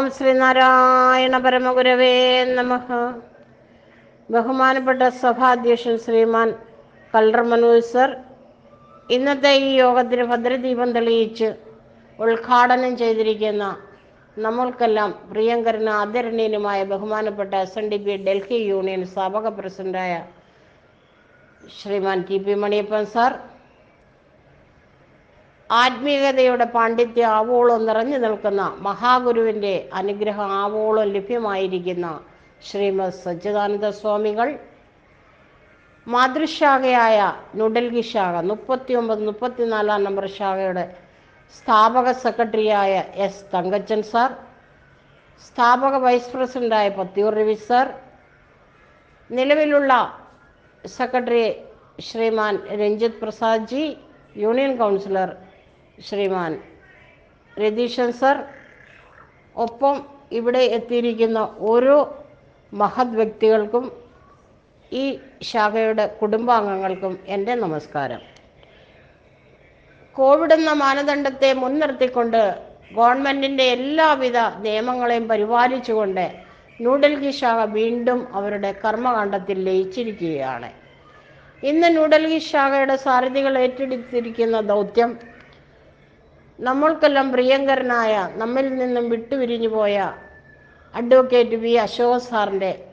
ഓം ശ്രീനാരായണ പരമഗുരവേ നമ. ബഹുമാനപ്പെട്ട സഭാധ്യക്ഷൻ ശ്രീമാൻ കല്ലർ മനോജ് സർ ഇന്നത്തെ ഈ യോഗത്തിന് ഭദ്രദീപം തെളിയിച്ച് ഉദ്ഘാടനം ചെയ്തിരിക്കുന്ന നമ്മൾക്കെല്ലാം പ്രിയങ്കരനും ആദരണീയനുമായ ബഹുമാനപ്പെട്ട S N D P Delhi union സ്ഥാപക പ്രസിഡന്റായ Shriman T P Maniyappan sir ആത്മീയതയുടെ പാണ്ഡിത്യം ആവോളം നിറഞ്ഞു നിൽക്കുന്ന മഹാഗുരുവിന്റെ അനുഗ്രഹം ആവോളം ലഭ്യമായിരിക്കുന്ന ശ്രീമദ് സച്ചിദാനന്ദ സ്വാമികൾ മാതൃശാഖയായ ന്യൂഡൽഹി ശാഖ മുപ്പത്തി ഒമ്പത് മുപ്പത്തിനാലാം നമ്പർ ശാഖയുടെ സ്ഥാപക സെക്രട്ടറിയായ എസ് തങ്കച്ചൻ സാർ സ്ഥാപക വൈസ് പ്രസിഡന്റായ പത്തിയൂർ രവി സാർ നിലവിലുള്ള secretary Shriman Ranjith Prasad ji union councillor Shriman. Ratheesan sir ഒപ്പം ഇവിടെ എത്തിയിരിക്കുന്ന ഓരോ മഹത് വ്യക്തികൾക്കും ഈ ശാഖയുടെ കുടുംബാംഗങ്ങൾക്കും എന്റെ നമസ്കാരം. കോവിഡ് എന്ന മാനദണ്ഡത്തെ മുൻനിർത്തിക്കൊണ്ട് ഗവൺമെന്റിന്റെ എല്ലാവിധ നിയമങ്ങളെയും പരിപാലിച്ചുകൊണ്ട് ന്യൂഡൽഹി ശാഖ വീണ്ടും അവരുടെ കർമ്മകാണ്ഡത്തിൽ ലയിച്ചിരിക്കുകയാണ്. ഇന്ന് ന്യൂഡൽഹി ശാഖയുടെ സാരഥികൾ ഏറ്റെടുത്തിരിക്കുന്ന ദൗത്യം നമ്മൾക്കെല്ലാം പ്രിയങ്കരനായ നമ്മിൽ നിന്നും വിട്ടുപിരിഞ്ഞു പോയ അഡ്വക്കേറ്റ് വി. അശോക് സാറിന്റെ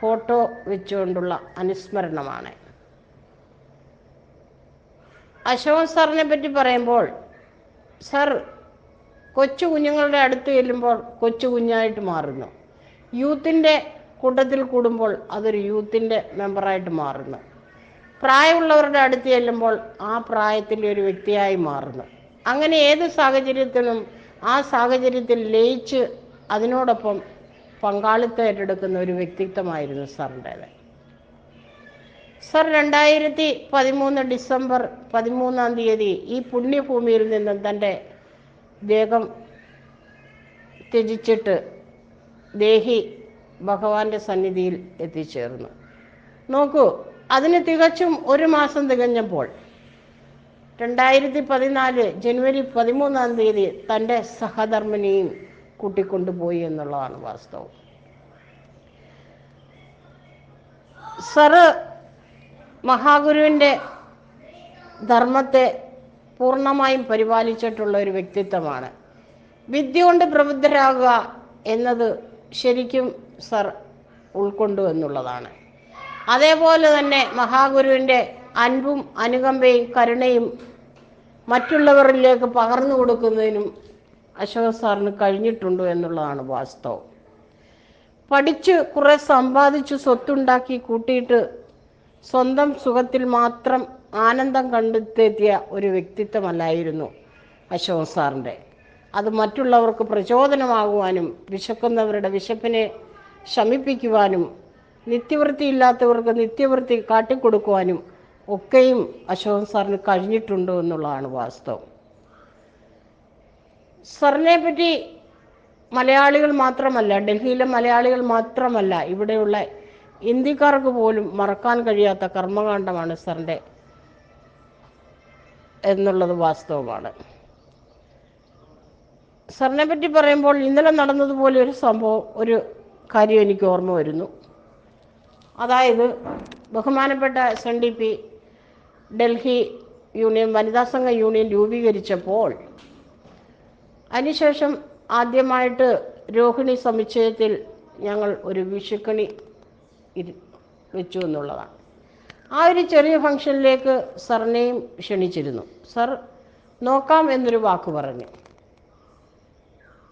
ഫോട്ടോ വെച്ചുകൊണ്ടുള്ള അനുസ്മരണമാണ്. അശോക് സാറിനെ പറ്റി പറയുമ്പോൾ സർ കൊച്ചു കുഞ്ഞുങ്ങളുടെ അടുത്ത് ചെല്ലുമ്പോൾ കൊച്ചു കുഞ്ഞായിട്ട് മാറുന്നു. യൂത്തിന്റെ കൂട്ടത്തിൽ കൂടുമ്പോൾ അതൊരു യൂത്തിന്റെ മെമ്പറായിട്ട് മാറുന്നു. പ്രായമുള്ളവരുടെ അടുത്ത് ചെല്ലുമ്പോൾ ആ പ്രായത്തിലെ ഒരു വ്യക്തിയായി മാറുന്നു. അങ്ങനെ ഏത് സാഹചര്യത്തിലും ആ സാഹചര്യത്തിൽ ലയിച്ച് അതിനോടൊപ്പം പങ്കാളിത്തം ഏറ്റെടുക്കുന്ന ഒരു വ്യക്തിത്വമായിരുന്നു സാറിന്റേത്. സർ രണ്ടായിരത്തി പതിമൂന്ന് ഡിസംബർ പതിമൂന്നാം തീയതി ഈ പുണ്യഭൂമിയിൽ നിന്നും തന്റെ ദേഹം ത്യജിച്ചിട്ട് ദേഹി ഭഗവാന്റെ സന്നിധിയിൽ എത്തിച്ചേർന്നു. നോക്കൂ അതിന് തികച്ചും ഒരു മാസം തികഞ്ഞപ്പോൾ രണ്ടായിരത്തി പതിനാല് ജനുവരി പതിമൂന്നാം തീയതി തന്റെ സഹധർമ്മിണിയും കൂട്ടിക്കൊണ്ടുപോയി എന്നുള്ളതാണ് വാസ്തവം. സറ് മഹാഗുരുവിന്റെ ധർമ്മത്തെ പൂർണമായും പരിപാലിച്ചിട്ടുള്ള ഒരു വ്യക്തിത്വമാണ്. വിദ്യ കൊണ്ട് പ്രബുദ്ധരാകുക എന്നത് ശരിക്കും സർ ഉൾക്കൊണ്ടു എന്നുള്ളതാണ്. അതേപോലെ തന്നെ മഹാഗുരുവിന്റെ അൻപും അനുകമ്പയും കരുണയും മറ്റുള്ളവരിലേക്ക് പകർന്നു കൊടുക്കുന്നതിനും അശോക് സാറിന് കഴിഞ്ഞിട്ടുണ്ട് എന്നുള്ളതാണ് വാസ്തവം. പഠിച്ച് കുറെ സമ്പാദിച്ച് സ്വത്തുണ്ടാക്കി കൂട്ടിയിട്ട് സ്വന്തം സുഖത്തിൽ മാത്രം ആനന്ദം കണ്ടെത്തിയ ഒരു വ്യക്തിത്വമല്ലായിരുന്നു അശോക് സാറിന്റെ. അത് മറ്റുള്ളവർക്ക് പ്രചോദനമാകുവാനും വിശക്കുന്നവരുടെ വിശപ്പിനെ ശമിപ്പിക്കുവാനും നിത്യവൃത്തിയില്ലാത്തവർക്ക് നിത്യവൃത്തി കാട്ടിക്കൊടുക്കുവാനും ഒക്കെയും അശോകൻ സാറിന് കഴിഞ്ഞിട്ടുണ്ടോ എന്നുള്ളതാണ് വാസ്തവം. സാറിനെ പറ്റി മലയാളികൾ മാത്രമല്ല ഡൽഹിയിലെ മലയാളികൾ മാത്രമല്ല ഇവിടെയുള്ള ഇന്ത്യക്കാർക്ക് പോലും മറക്കാൻ കഴിയാത്ത കർമ്മകാണ്ഡമാണ് സാറിന്റെ എന്നുള്ളത് വാസ്തവമാണ്. സാറിനെ പറ്റി പറയുമ്പോൾ ഇന്നലെ നടന്നതുപോലെ ഒരു സംഭവം ഒരു കാര്യം എനിക്ക് ഓർമ്മ വരുന്നു. അതായത് ബഹുമാനപ്പെട്ട S N D P Delhi union വനിതാ സംഘ യൂണിയൻ രൂപീകരിച്ചപ്പോൾ അതിനുശേഷം ആദ്യമായിട്ട് രോഹിണി സമുച്ചയത്തിൽ ഞങ്ങൾ ഒരു വിഷുക്കണി വെച്ചു എന്നുള്ളതാണ്. ആ ഒരു ചെറിയ ഫംഗ്ഷനിലേക്ക് സാറിനെയും ക്ഷണിച്ചിരുന്നു. സർ നോക്കാം എന്നൊരു വാക്ക് പറഞ്ഞു.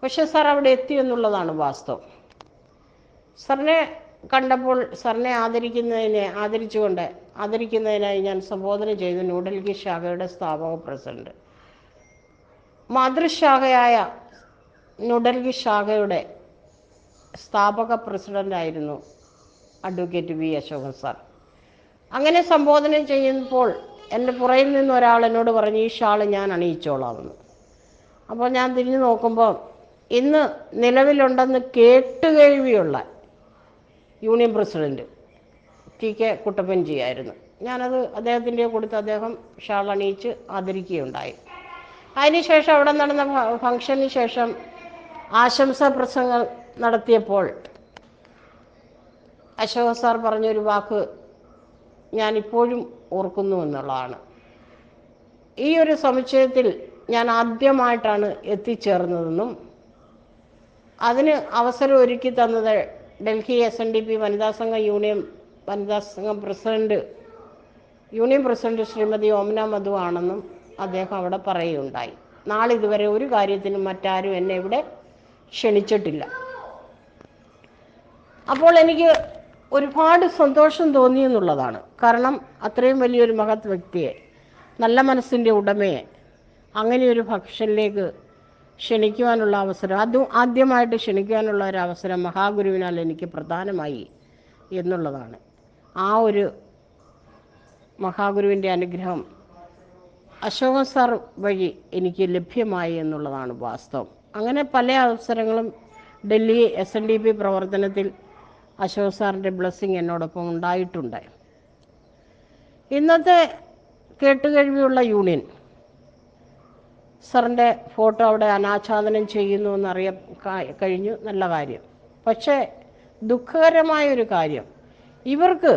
പക്ഷെ സാർ അവിടെ എത്തി എന്നുള്ളതാണ് വാസ്തവം. സാറിനെ കണ്ടപ്പോൾ സാറിനെ ആദരിക്കുന്നതിനെ ആദരിച്ചുകൊണ്ട് ആദരിക്കുന്നതിനായി ഞാൻ സംബോധന ചെയ്തു ന്യൂഡൽഹി ശാഖയുടെ സ്ഥാപക പ്രസിഡന്റ്. മാതൃശാഖയായ ന്യൂഡൽഹി ശാഖയുടെ സ്ഥാപക പ്രസിഡന്റായിരുന്നു അഡ്വക്കേറ്റ് വി അശോകൻ സാർ. അങ്ങനെ സംബോധന ചെയ്യുമ്പോൾ എന്റെ പുറയിൽ നിന്ന് ഒരാൾ എന്നോട് പറഞ്ഞു ഈ ഷാൾ ഞാൻ അണിയിച്ചോളാമെന്ന്. അപ്പോൾ ഞാൻ തിരിഞ്ഞു നോക്കുമ്പോൾ ഇന്ന് നിലവിലുണ്ടെന്ന് കേട്ടുകേഴ്വിയുള്ള union president T K Kuttappanji ആയിരുന്നു ഞാനത് അദ്ദേഹത്തിന്റെ കൊടുത്ത് അദ്ദേഹം ഷാൾ അണിയിച്ച് ആദരിക്കുകയുണ്ടായി. അതിനുശേഷം അവിടെ നടന്ന ഫംഗ്ഷന് ശേഷം ആശംസാ പ്രസംഗം നടത്തിയപ്പോൾ അശോക സാർ പറഞ്ഞൊരു വാക്ക് ഞാനിപ്പോഴും ഓർക്കുന്നു എന്നുള്ളതാണ്. ഈ ഒരു സമുച്ചയത്തിൽ ഞാൻ ആദ്യമായിട്ടാണ് എത്തിച്ചേർന്നതെന്നും അതിന് അവസരം ഒരുക്കി തന്നത് Delhi S N D P വനിതാ സംഘ യൂണിയൻ വനിതാ സംഘം president union president Shrimati Omana Madhu ആണെന്നും അദ്ദേഹം അവിടെ പറയുകയുണ്ടായി. നാളിതുവരെ ഒരു കാര്യത്തിനും മറ്റാരും എന്നെ ഇവിടെ ക്ഷണിച്ചിട്ടില്ല. അപ്പോൾ എനിക്ക് ഒരുപാട് സന്തോഷം തോന്നി എന്നുള്ളതാണ്. കാരണം അത്രയും വലിയൊരു മഹത് വ്യക്തിയെ നല്ല മനസ്സിന്റെ ഉടമയെ അങ്ങനെ ഒരു ഫംഗ്ഷനിലേക്ക് ക്ഷണിക്കുവാനുള്ള അവസരം അതും ആദ്യമായിട്ട് ക്ഷണിക്കുവാനുള്ള ഒരു അവസരം മഹാഗുരുവിനാൽ എനിക്ക് പ്രധാനമായി എന്നുള്ളതാണ്. ആ ഒരു മഹാഗുരുവിന്റെ അനുഗ്രഹം അശോക സാർ വഴി എനിക്ക് ലഭ്യമായി എന്നുള്ളതാണ് വാസ്തവം. അങ്ങനെ പല അവസരങ്ങളും Delhi S N D P പ്രവർത്തനത്തിൽ അശോക് സാറിന്റെ ബ്ലെസ്സിങ് എന്നോടൊപ്പം ഉണ്ടായിട്ടുണ്ട്. ഇന്നത്തെ കേട്ടുകഴിവുള്ള യൂണിയൻ സാറിന്റെ ഫോട്ടോ അവിടെ അനാച്ഛാദനം ചെയ്യുന്നു എന്നറിയ കാ- കഴിഞ്ഞു. നല്ല കാര്യം. പക്ഷേ ദുഃഖകരമായ ഒരു കാര്യം ഇവർക്ക്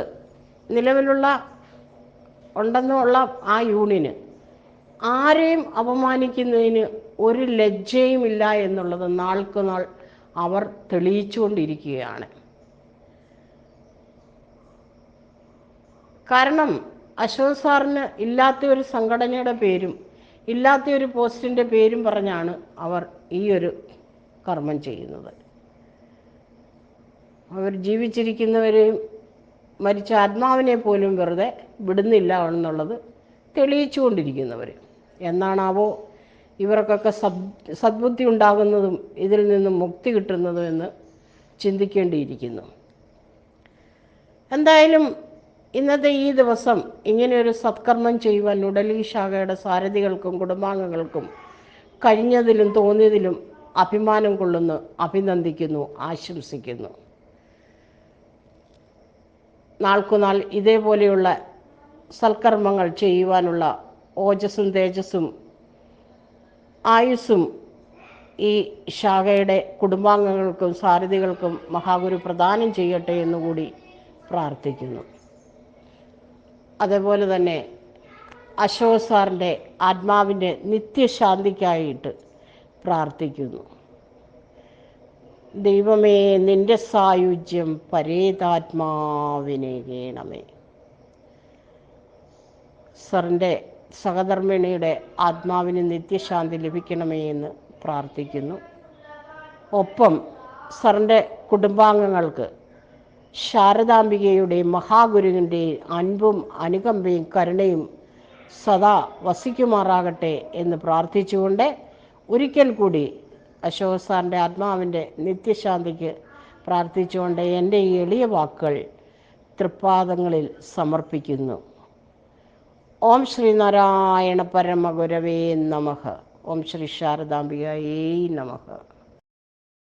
നിലവിലുള്ള ഉണ്ടെന്നുള്ള ആ യൂണിന് ആരെയും അപമാനിക്കുന്നതിന് ഒരു ലജ്ജയും ഇല്ല എന്നുള്ളത് നാൾക്ക് നാൾ അവർ തെളിയിച്ചുകൊണ്ടിരിക്കുകയാണ്. കാരണം അശോക് സാറിന് ഇല്ലാത്ത ഒരു സംഘടനയുടെ പേരും ഇല്ലാത്ത ഒരു പോസ്റ്റിന്റെ പേരും പറഞ്ഞാണ് അവർ ഈ ഒരു കർമ്മം ചെയ്യുന്നത്. അവർ ജീവിച്ചിരിക്കുന്നവരെയും മരിച്ച ആത്മാവിനെ പോലും വെറുതെ വിടുന്നില്ല എന്നുള്ളത് തെളിയിച്ചുകൊണ്ടിരിക്കുന്നവർ എന്നാണാവോ ഇവർക്കൊക്കെ സദ് സദ്ബുദ്ധി ഉണ്ടാകുന്നതും ഇതിൽ നിന്നും മുക്തി കിട്ടുന്നതും എന്ന് ചിന്തിക്കേണ്ടിയിരിക്കുന്നു. എന്തായാലും ഇന്നത്തെ ഈ ദിവസം ഇങ്ങനെയൊരു സത്കർമ്മം ചെയ്യുവാൻ ഉടലി ശാഖയുടെ സാരഥികൾക്കും കുടുംബാംഗങ്ങൾക്കും കഴിഞ്ഞതിലും തോന്നിയതിലും അഭിമാനം കൊള്ളുന്നു അഭിനന്ദിക്കുന്നു ആശംസിക്കുന്നു. നാൾക്കുനാൾ ഇതേപോലെയുള്ള സൽക്കർമ്മങ്ങൾ ചെയ്യുവാനുള്ള ഓജസ്സും തേജസ്സും ആയുസ്സും ഈ ശാഖയുടെ കുടുംബാംഗങ്ങൾക്കും സാരഥികൾക്കും മഹാഗുരു പ്രദാനം ചെയ്യട്ടെ എന്നുകൂടി പ്രാർത്ഥിക്കുന്നു. അതേപോലെ തന്നെ അശോക് സാറിന്റെ ആത്മാവിന്റെ നിത്യശാന്തിക്കായിട്ട് പ്രാർത്ഥിക്കുന്നു. ദൈവമേ നിന്റെ സായുജ്യം പരേതാത്മാവിനേകണമേ. സറിന്റെ സഹധർമ്മിണിയുടെ ആത്മാവിന് നിത്യശാന്തി ലഭിക്കണമേ എന്ന് പ്രാർത്ഥിക്കുന്നു. ഒപ്പം സറിന്റെ കുടുംബാംഗങ്ങൾക്ക് ശാരദാംബികയുടെയും മഹാഗുരുവിന്റെയും അൻപും അനുകമ്പയും കരുണയും സദാ വസിക്കുമാറാകട്ടെ എന്ന് പ്രാർത്ഥിച്ചുകൊണ്ട് ഒരിക്കൽ കൂടി അശോക് സാറിന്റെ ആത്മാവിന്റെ നിത്യശാന്തിക്ക് പ്രാർത്ഥിച്ചുകൊണ്ട് എന്റെ ഈ എളിയ വാക്കുകൾ തൃപ്പാദങ്ങളിൽ സമർപ്പിക്കുന്നു. ഓം ശ്രീനാരായണ പരമഗുരവേ നമഃ. ഓം ശ്രീ ശാരദാംബികയേ നമഃ.